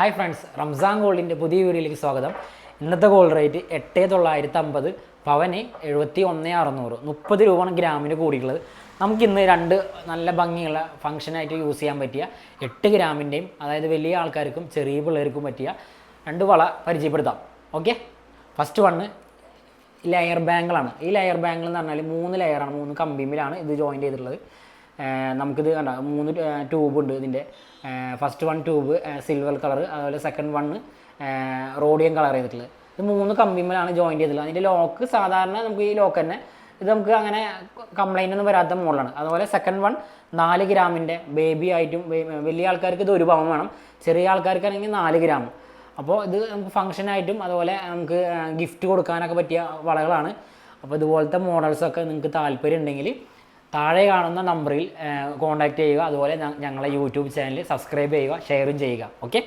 Hi friends Ramzan ഗോൾഡിന്റെ പുതിയ വീഡിയോയിലേക്ക് സ്വാഗതം. ഇന്നത്തെ ഗോൾഡ് റേറ്റ് എട്ട് തൊള്ളായിരത്തി അമ്പത് പവന് എഴുപത്തി ഒന്ന് അറുന്നൂറ് മുപ്പത് രൂപയാണ് ഗ്രാമിന് കൂടിയുള്ളത് നമുക്കിന്ന് രണ്ട് നല്ല ഭംഗിയുള്ള ഫംഗ്ഷനായിട്ട് യൂസ് ചെയ്യാൻ പറ്റിയ എട്ട് ഗ്രാമിന്റെയും അതായത് വലിയ ആൾക്കാർക്കും ചെറിയ പിള്ളേർക്കും പറ്റിയ രണ്ട് വള പരിചയപ്പെടുത്താം. ഓക്കെ ഫസ്റ്റ് വണ്ണ് ലെയർ ബാങ്കിളാണ് ഈ ലെയർ ബാങ്കിൾ എന്ന് പറഞ്ഞാൽ മൂന്ന് ലെയറാണ് മൂന്ന് കമ്പിമിലാണ് ഇത് ജോയിൻ ചെയ്തിട്ടുള്ളത്. നമുക്കിത് കണ്ട? മൂന്ന് ട്യൂബ് ഉണ്ട് ഇതിന്റെ. First one tube silver colour അതുപോലെ സെക്കൻഡ് വണ്ണ് റോഡിയം കളർ ചെയ്തിട്ടുള്ളത്. ഇത് മൂന്ന് കമ്പിമ്മലാണ് ജോയിൻ ചെയ്തിട്ടുള്ളത്. അതിന്റെ ലോക്ക് സാധാരണ നമുക്ക് ഈ ലോക്ക് തന്നെ ഇത് നമുക്ക് അങ്ങനെ കംപ്ലൈന്റ് ഒന്നും വരാത്ത മോഡലാണ്. അതുപോലെ സെക്കൻഡ് വൺ നാല് ഗ്രാമിന്റെ ബേബി ആയിട്ടും വലിയ ആൾക്കാർക്ക് ഇത് ഒരു പവൻ വേണം. ചെറിയ ആൾക്കാർക്കാണെങ്കിൽ നാല് ഗ്രാം. അപ്പോൾ ഇത് നമുക്ക് ഫംഗ്ഷനായിട്ടും അതുപോലെ നമുക്ക് ഗിഫ്റ്റ് കൊടുക്കാനൊക്കെ പറ്റിയ വളകളാണ്. അപ്പോൾ ഇതുപോലത്തെ മോഡൽസൊക്കെ നിങ്ങൾക്ക് താല്പര്യം ഉണ്ടെങ്കിൽ താഴെ കാണുന്ന നമ്പറിൽ കോൺടാക്റ്റ് ചെയ്യുക. അതുപോലെ ഞങ്ങളെ യൂട്യൂബ് ചാനൽ സബ്സ്ക്രൈബ് ചെയ്യുക ഷെയറും ചെയ്യുക. ഓക്കെ?